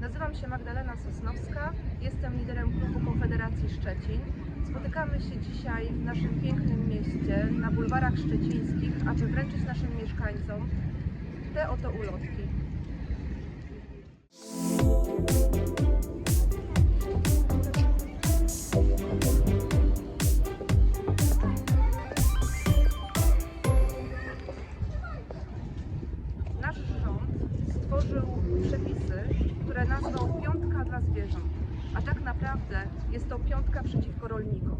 Nazywam się Magdalena Sosnowska, jestem liderem klubu Konfederacji Szczecin. Spotykamy się dzisiaj w naszym pięknym mieście, na bulwarach szczecińskich, aby wręczyć naszym mieszkańcom te oto ulotki. Stworzył przepisy, które nazwał piątka dla zwierząt, a tak naprawdę jest to piątka przeciwko rolnikom.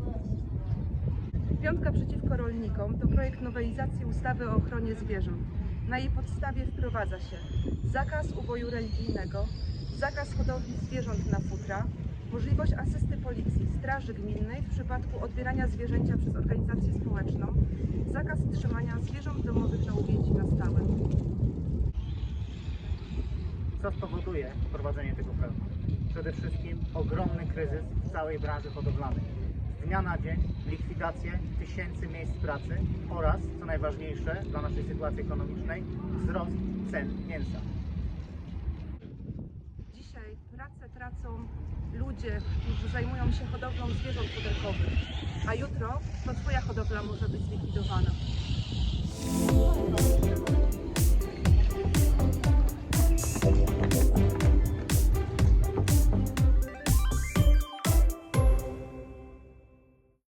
Piątka przeciwko rolnikom to projekt nowelizacji ustawy o ochronie zwierząt. Na jej podstawie wprowadza się zakaz uboju religijnego, zakaz hodowli zwierząt na futra, możliwość asysty policji, straży gminnej w przypadku odbierania zwierzęcia przez organizację społeczną, zakaz trzymania zwierząt domowych na uwięzi na stałe. Co spowoduje wprowadzenie tego prawa? Przede wszystkim ogromny kryzys w całej branży hodowlanej. Z dnia na dzień likwidację tysięcy miejsc pracy oraz, co najważniejsze dla naszej sytuacji ekonomicznej, wzrost cen mięsa. Dzisiaj pracę tracą ludzie, którzy zajmują się hodowlą zwierząt futerkowych, a jutro to Twoja hodowla może być zlikwidowana.